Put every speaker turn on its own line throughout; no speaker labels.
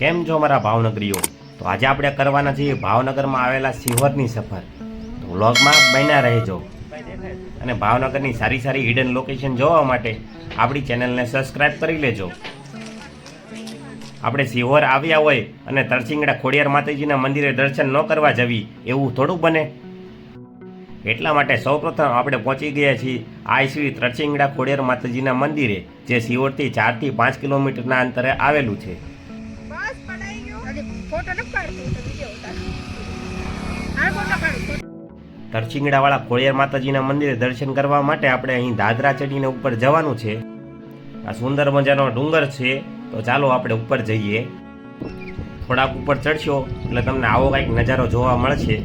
કેમ છો મારા ભાવનગરીઓ? તો આજે આપણે કરવાના છીએ ભાવનગરમાં આવેલા સિહોરની સફર. તો વ્લોગમાં બન્યા રહેજો. અને ભાવનગરની સારી સારી હિડન લોકેશન જોવા માટે આપણી ચેનલને સબસ્ક્રાઇબ કરી લેજો. આપણે સિહોર આવ્યા હોય અને તરસિંગડા ખોડિયાર માતાજીના મંદિરે દર્શન ન કરવા જવી એવું થોડું બને. એટલા માટે સૌપ્રથમ આપણે પહોંચી ગયા છીએ આ શ્રી તરસિંગડા ખોડિયાર માતાજીના મંદિરે, જે સિહોરથી ચારથી પાંચ કિલોમીટરના અંતરે આવેલું છે. તરસિંગડાવાળા ખોળિયાર માતાજીના મંદિરે દર્શન કરવા માટે આપણે અહીં દાદરા ચડીને ઉપર જવાનું છે. આ સુંદર મજાનો ડુંગર છે. તો ચાલો આપણે ઉપર જઈએ. થોડાક ઉપર ચડશો, એટલે તમને આવો કંઈક નજારો જોવા મળશે.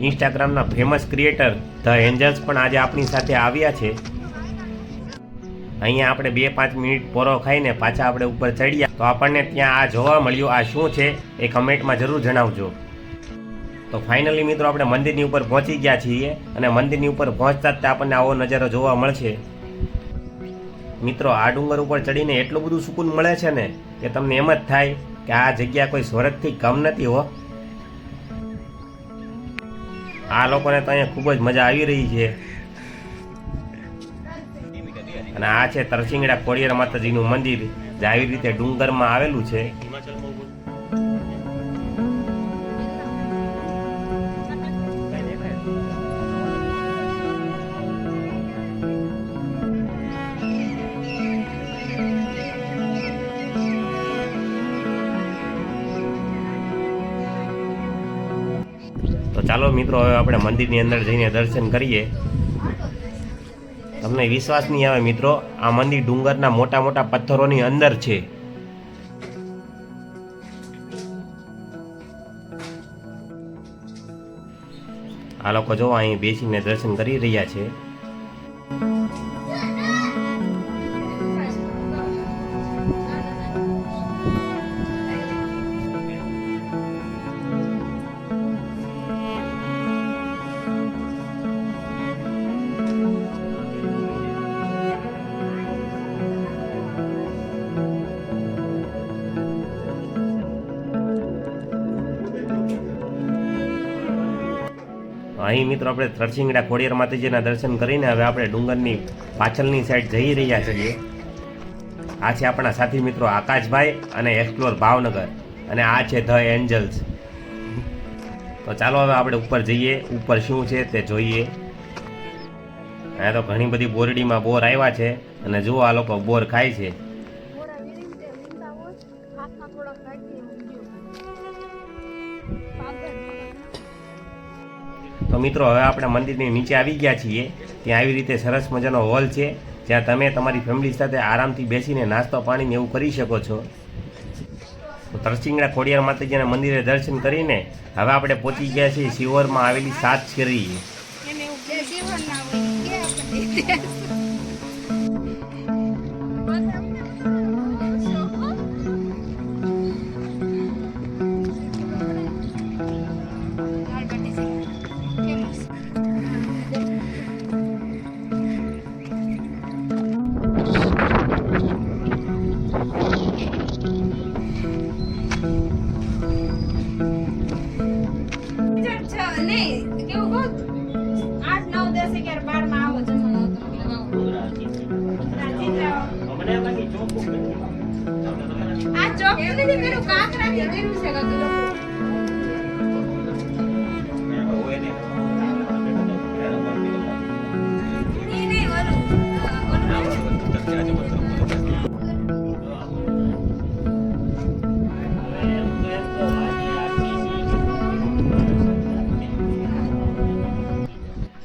ઇન્સ્ટાગ્રામના ફેમસ ક્રિએટર ધ એન્જલ્સ પણ આજે આપણી સાથે આવ્યા છે. અહીંયા આપણે બે પાંચ મિનિટ પોરો ખાઈને પાછા આપણે ઉપર ચડ્યા. તો આપણને ત્યાં આ જોવા મળ્યું આ શું છે, એ કમેન્ટમાં જરૂર જણાવજો. તો ફાઇનલી મિત્રો આપણે મંદિરની ઉપર પહોંચી ગયા છીએ અને મંદિરની ઉપર પહોંચતા જ આપણને આવો નજારો જોવા મળશે. મિત્રો, આ ડુંગર ઉપર ચડીને એટલું બધું સુકૂન મળે છે ને કે તમને એમ જ થાય કે આ જગ્યા કોઈ સ્વર્ગથી કમ નથી હો. આ લોકોને તો અહીંયા ખૂબ જ મજા આવી રહી છે. અને આ છે તરસિંગડા ખોડિયાર માતાજીનું મંદિર જે આવી રીતે ડુંગરમાં આવેલું છે. ચાલો મિત્રો, હવે આપણે મંદિરની અંદર જઈને દર્શન કરીએ. તમને વિશ્વાસ નહીં આવે મિત્રો, આ મંદિર ડુંગરના મોટા મોટા પથ્થરોની અંદર છે. આ લોકો જો અહીં બેસીને દર્શન કરી રહ્યા છે. અહીં મિત્રો આપણે તરસિંગડા ખોડિયાર માતાજીના દર્શન કરીને હવે આપણે ડુંગરની પાછળની સાઈડ જઈ રહ્યા છીએ. આ છે આપણા સાથી મિત્રો આકાશભાઈ અને એક્સપ્લોર ભાવનગર. અને આ છે ધ એન્જલ્સ તો ચાલો હવે આપણે ઉપર જઈએ. ઉપર શું છે તે જોઈએ. અહીંયા તો ઘણી બધી બોરડીમાં બોર આવ્યા છે. અને જુઓ આ લોકો બોર ખાય છે.
તો
મિત્રો, હવે આપણે મંદિરની નીચે આવી ગયા છીએ. ત્યાં આવી રીતે સરસ મજાનો હોલ છે, જ્યાં તમે તમારી ફેમિલી સાથે આરામથી બેસીને નાસ્તો પાણીને એવું કરી શકો છો. તો તરસિંગડા ખોડિયાર માતાજીના મંદિરે દર્શન કરીને હવે આપણે પહોંચી ગયા છીએ શિવરમાં આવેલી સાત શેરી.
Thank એવું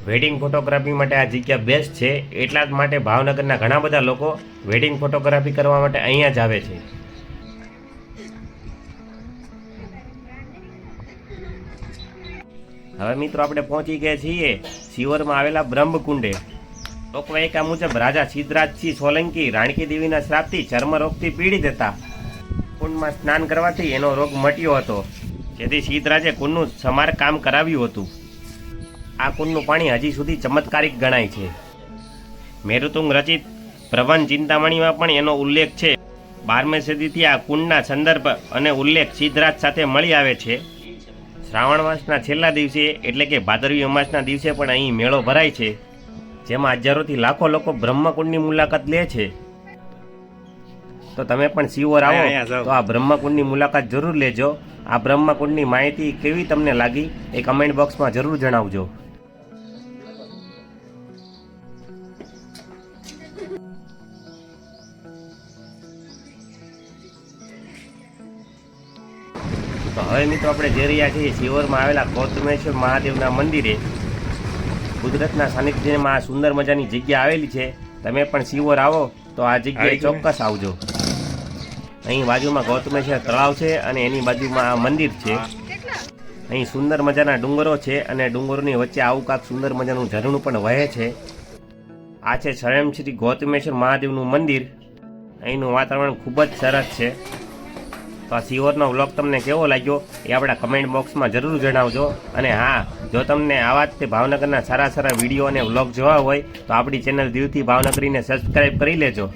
વેડિંગ ફોટોગ્રાફી માટે આ જગ્યા બેસ્ટ છે. એટલા જ માટે ભાવનગરના ઘણા બધા લોકો વેડિંગ ફોટોગ્રાફી કરવા માટે અહીંયા જ આવે છે. હવે મિત્રો, આપણે પહોંચી ગયા છીએ શિવરમાં આવેલા બ્રહ્મકુંડે. લોકવાયકા મુજબ રાજા સિદ્ધરાજસિંહ સોલંકી રાણકી દેવીના શ્રાપથી ચર્મરોગથી પીડિત હતા. કુંડમાં સ્નાન કરવાથી એનો રોગ મટ્યો હતો. જેથી સિદ્ધરાજે કુંડનું સમારકામ કરાવ્યું હતું. આ કુંડનું પાણી હજી સુધી ચમત્કારિક ગણાય છે. મેરુતુંગ રચિત પ્રવન ચિંતામણીમાં પણ એનો ઉલ્લેખ છે. બારમી સદીથી આ કુંડના સંદર્ભ અને ઉલ્લેખ સિદ્ધરાજ સાથે મળી આવે છે. શ્રાવણ માસના છેલ્લા દિવસે એટલે કે ભાદરવી અમાસના દિવસે પણ અહીં મેળો ભરાય છે જેમાં હજારોથી લાખો લોકો બ્રહ્મકુંડની મુલાકાત લે છે. તો તમે પણ સિવોર આવો. તો આ બ્રહ્મકુંડની મુલાકાત જરૂર લેજો. આ બ્રહ્મકુંડની માહિતી કેવી તમને લાગી એ કમેન્ટ બોક્સમાં જરૂર જણાવજો. તો હવે મિત્રો આપણે જઈ રહ્યા છીએ શિવરમાં આવેલા ગૌતમેશ્વર મહાદેવના મંદિરે. કુદરતના સાનિધ્યમાં આ સુંદર મજાની જગ્યા આવેલી છે. તમે પણ શિવર આવો તો આ જગ્યાએ ચોક્કસ આવજો. અહીં બાજુમાં ગૌતમેશ્વર તળાવ છે અને એની બાજુમાં આ મંદિર છે. અહીં સુંદર મજાના ડુંગરો છે અને ડુંગરોની વચ્ચે આવું કાંક સુંદર મજાનું ઝરણું પણ વહે છે. આ છે સ્વયં શ્રી ગૌતમેશ્વર મહાદેવનું મંદિર. અહીંનું વાતાવરણ ખૂબ જ સરસ છે. તો આ સિહોરનો વ્લોગ તમને કેવો લાગ્યો એ આપણા કમેન્ટ બોક્સમાં જરૂર જણાવજો. અને હા, જો તમને આવા જ તે ભાવનગરના સારા સારા વીડિયો અને વ્લોગ જોવા હોય, તો આપણી ચેનલ દિલથી ભાવનગરીને સબસ્ક્રાઈબ કરી લેજો.